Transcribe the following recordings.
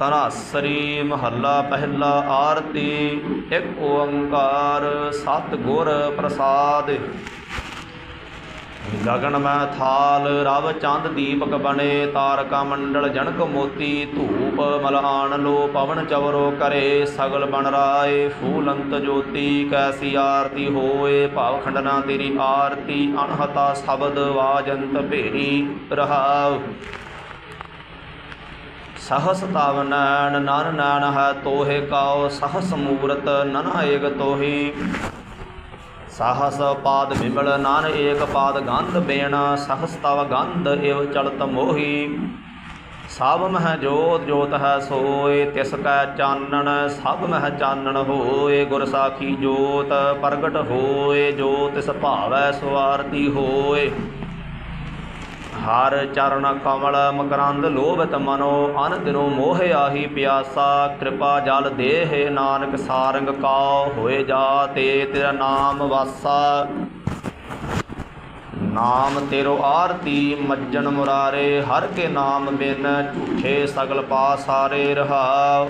ਤਨਾਸਰੀ ਮਹੱਲਾ ਪਹਿਲਾ ਆਰਤੀ, ਇੱਕ ਓੰਕਾਰ ਸਤ ਗੁਰ ਪ੍ਰਸਾਦ। ਗਗਨ ਮੈਂ ਥਾਲ, ਰਵ ਚੰਦ ਦੀਪਕ ਬਣੇ, ਤਾਰਕਾ ਮੰਡਲ ਜਨਕ ਮੋਤੀ, ਧੂਪ ਮਲਆਨ ਲੋ, ਪਵਨ ਚਵਰੋ ਕਰੇ, ਸਗਲ ਬਨ ਰਾਏ, ਫੂਲੰਤ ਜੋਤੀ, ਕੈਸੀ ਆਰਤੀ ਹੋਏ, ਭਾਵ ਖੰਡਨਾ ਤੇਰੀ ਆਰਤੀ ਅਨਹਤਾ ਸ਼ਬਦ ਵਾਜੰਤ ਭੇਰੀ ਰਹਾਉ। ਸਹਸ ਤਵ ਨੈਣ ਨਨ ਨੈਣ ਹੈ ਤੋਹੇ ਕਾਉ, ਸਹਸ ਮੂਰਤ ਨਨ ਏਕ ਤੋਹੀ। ਸਾਹਸ ਪਾਦ ਬਿਮਲ ਨਾਨ ਏਕ ਪਾਦ ਗੰਧ ਬੇਣ ਸਹਸ ਤਵ ਗੰਧ ਇਵ ਚਲਤ ਮੋਹੀ। ਸਭ ਮਹਿ ਜੋਤ ਜੋਤ ਹੈ ਸੋਏ, ਤਿਸ ਕੈ ਚਾਨਣ, ਸਭ ਮਹਿ ਚਾਨਣ ਹੋਏ, ਗੁਰ ਸਾਖੀ ਜੋਤ ਪ੍ਰਗਟ ਹੋਏ, ਜੋ ਤਿਸ ਭਾਵੈ ਸਵਾਰਤੀ ਹੋਏ। ਹਰ ਚਰਨ ਕਮਲ ਮਕਰੰਦ ਲੋਭਤ ਮਨੋ, ਅਨ ਦਿਨੋ ਮੋਹ ਆਹੀ ਪਿਆਸਾ, ਕਿਰਪਾ ਜਲ ਦੇਹ ਨਾਨਕ ਸਾਰੰਗ ਕਾਉ ਹੋਏ ਜਾ ਤੇ ਤੇਰਾ ਨਾਮ ਵਾਸਾ। ਨਾਮ ਤੇਰੋ ਆਰਤੀ, ਮੱਜਣ ਮੁਰਾਰੇ, ਹਰ ਕੇ ਨਾਮ ਬਿਨ ਝੂਠੇ ਸਗਲ ਪਾ ਸਾਰੇ ਰਹਾਉ।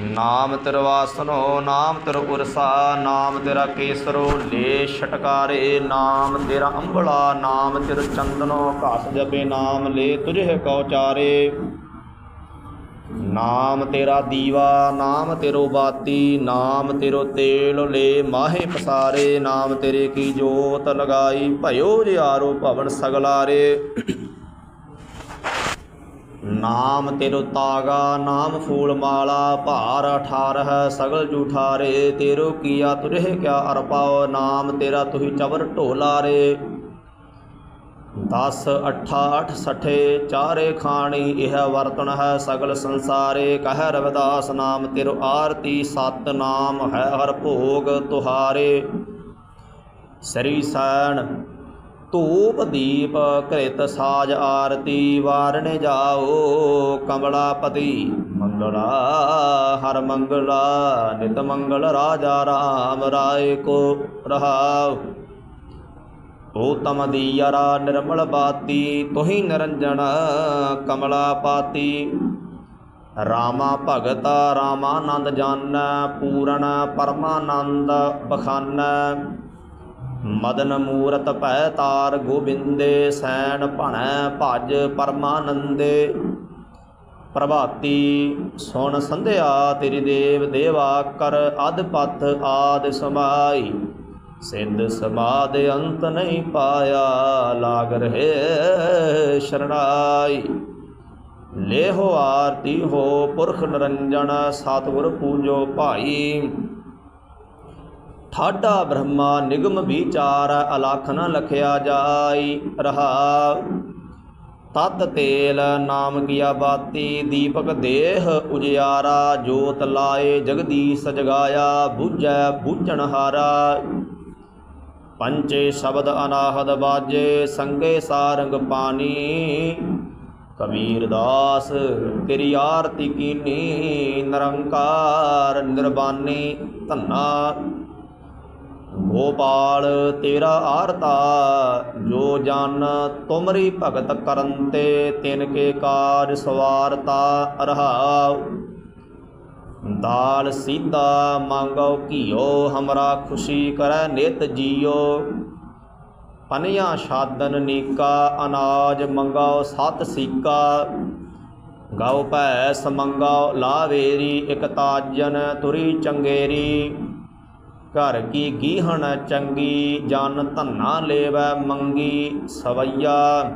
ਨਾਮ ਤੇਰਾ ਵਾਸਨੋ, ਨਾਮ ਤੇਰਾ ਉਰਸਾ ਨਾਮ ਤੇਰਾ ਕੇਸਰੋ ਲੇ ਛਟਕਾਰੇ ਨਾਮ ਤੇਰਾ ਅੰਬਲਾ, ਨਾਮ ਤੇਰਾ ਚੰਦਨੋ, ਘਾਸ ਜਪੇ, ਨਾਮ ਲੇ ਤੁਝੇ ਕਉ ਚਾਰੇ। ਨਾਮ ਤੇਰਾ ਦੀਵਾ, ਨਾਮ ਤੇਰੋ ਬਾਤੀ, ਨਾਮ ਤੇਰੋ ਤੇਲ ਲੈ ਮਾਹੇ ਪਸਾਰੇ, ਨਾਮ ਤੇਰੇ ਕੀ ਜੋਤ ਲਗਾਈ, ਭਇਓ ਜਿਆਰੋ ਭਵਨ ਸਗਲਾਰੇ। ਨਾਮ ਤੇਰੋ ਤਾਗਾ ਨਾਮ ਫੂਲ ਮਾਲਾ, ਭਾਰ 18 ਸਗਲ ਜੂਠਾਰੇ, ਤੇਰੋ ਕੀਆ ਤੁਰੇ ਕਿਆ ਅਰਪਾਓ, ਨਾਮ ਤੇਰਾ ਤੁਹੀ ਚਵਰ ਢੋਲਾਰੇ। 10 8 8 ਸਠੇ, ਚਾਰੇ ਖਾਣੀ, ਇਹ ਵਰਤਨ ਹੈ ਸਗਲ ਸੰਸਾਰੇ। ਕਹਿ ਰਵਿਦਾਸ, ਨਾਮ ਤੇਰੋ ਆਰਤੀ, ਸਤ ਨਾਮ ਹੈ ਹਰ ਭੋਗ ਤੁਹਾਰੇ। ਸਰੀ ਸੈਣ ਧੂਪ ਦੀਪ ਘ੍ਰਿਤ ਸਾਜ ਆਰਤੀ ਵਾਰਣੇ ਜਾਓ ਕਮਲਾਪਤੀ। ਮੰਗਲਾ ਹਰ ਮੰਗਲਾ, ਨਿਤ ਮੰਗਲ ਰਾਜਾ ਰਾਮ ਰਾਏ ਕੋ ਰਹਾਉ। ਊਤਮ ਦੀਯਰਾ ਨਿਰਮਲ ਬਾਤੀ, ਤੁਹੀ ਨਿਰੰਜਨ ਕਮਲਾ ਪਾਤੀ ਰਾਮਾ ਭਗਤ ਰਾਮਾਨੰਦ ਜਾਣੈ ਪੂਰਨ ਪਰਮਾਨੰਦ ਬਖਾਨੈ। ਮਦਨ ਮੂਰਤ ਭੈ ਤਾਰ ਗੋਬਿੰਦੇ ਸੈਣ ਭਣੈ ਭਜ ਪਰਮਾਨੰਦੇ। ਪ੍ਰਭਾਤੀ ਸੁਣ ਸੰਧਿਆ ਤੇਰੀ ਦੇਵ ਦੇਵਾ ਕਰ ਅਦ ਪਥ ਆਦ ਸਮਾਈ। ਸਿੱਧ ਸਮਾਦ ਅੰਤ ਨਹੀਂ ਪਾਇਆ ਲਾਗ ਰਹੇ ਸ਼ਰਣਾਈ। ਲੇਹੋ ਆਰਤੀ ਹੋ ਪੁਰਖ ਨਿਰੰਜਨ ਸਤਿਗੁਰ ਪੂਜੋ ਭਾਈ। ਠਾਡਾ ਬ੍ਰਹਮਾ ਨਿਗਮ ਵਿਚਾਰ ਅਲਖ ਨ ਲਖਿਆ ਜਾਈ ਰਹਾ। ਤਤ ਤੇਲ ਨਾਮ ਕੀਆ ਬਾਤੀ, ਦੀਪਕ ਦੇਹ ਉਜਿਆਰਾ, ਜੋਤ ਲਾਏ ਜਗਦੀਸ਼ ਜਗਾਇਆ, ਬੁਝੈ ਬੁਝਣ ਹਾਰਾ। ਪੰਚੇ ਸ਼ਬਦ ਅਨਾਹਦ ਬਾਜੇ, ਸੰਗੇ ਸਾਰੰਗ ਪਾਣੀ। ਕਬੀਰ ਦਾਸ, ਤੇਰੀ ਆਰਤੀ ਕੀਨੀ, ਨਿਰੰਕਾਰ ਨਿਰਬਾਨੀ, ਧੰਨਾ ਗੋਪਾਲ, ਤੇਰਾ ਆਰਤਾ, ਜੋ ਜਨ ਤੁਮਰੀ ਭਗਤ ਕਰਨ ਤੇ ਤਿਨ ਕੇ ਕਾਜ ਸਵਾਰਤਾ ਰਹਾਉ ਦਾਲ ਸੀਧਾ ਮੰਗੋ ਘਿਓ, ਹਮਰਾ ਖੁਸ਼ੀ ਕਰੈ ਨਿਤ ਜੀਓ। ਪਨਿਆ ਸ਼ਾਦਨ ਨੀਕਾ, ਅਨਾਜ ਮੰਗਾਓ ਸਤ ਸੀਕਾ। ਗਾਉ ਭੈ ਸਮੰਗਾਓ ਲਾਵੇਰੀ, ਇਕ ਤਾਜਨ ਤੁਰੀ ਚੰਗੇਰੀ। ਘਰ ਕੀ ਗੀਹਣ ਚੰਗੀ, ਜਨ ਧੰਨਾ ਲੇਵੈ ਮੰਗੀ, ਸਵਈਆ।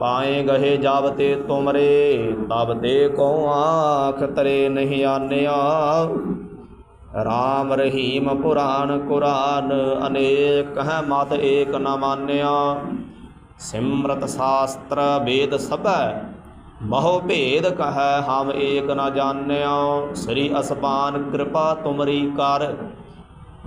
ਪਾਏ ਗਏ ਜਬ ਤੇ ਤੁਮਰੇ, ਤਬ ਤੇ ਕੋ ਆਖ ਤਰੇ ਨਹੀਂ ਆਨਿਆ। ਰਾਮ ਰਹੀਮ ਪੁਰਾਨ ਕੁਰਾਨ, ਅਨੇਕ ਹੈ ਮਤ ਏਕ ਨ ਮਾਨਿਆ। ਸਿਮਰਤ ਸ਼ਾਸਤਰ ਵੇਦ ਸਭੈ, ਬਹੁ ਭੇਦ ਕਹੈ ਹਮ ਏਕ ਨ ਜਾਣਿਆ। ਸ੍ਰੀ ਅਸਪਾਨ ਕਿਰਪਾ ਤੁਮਰੀ ਕਰ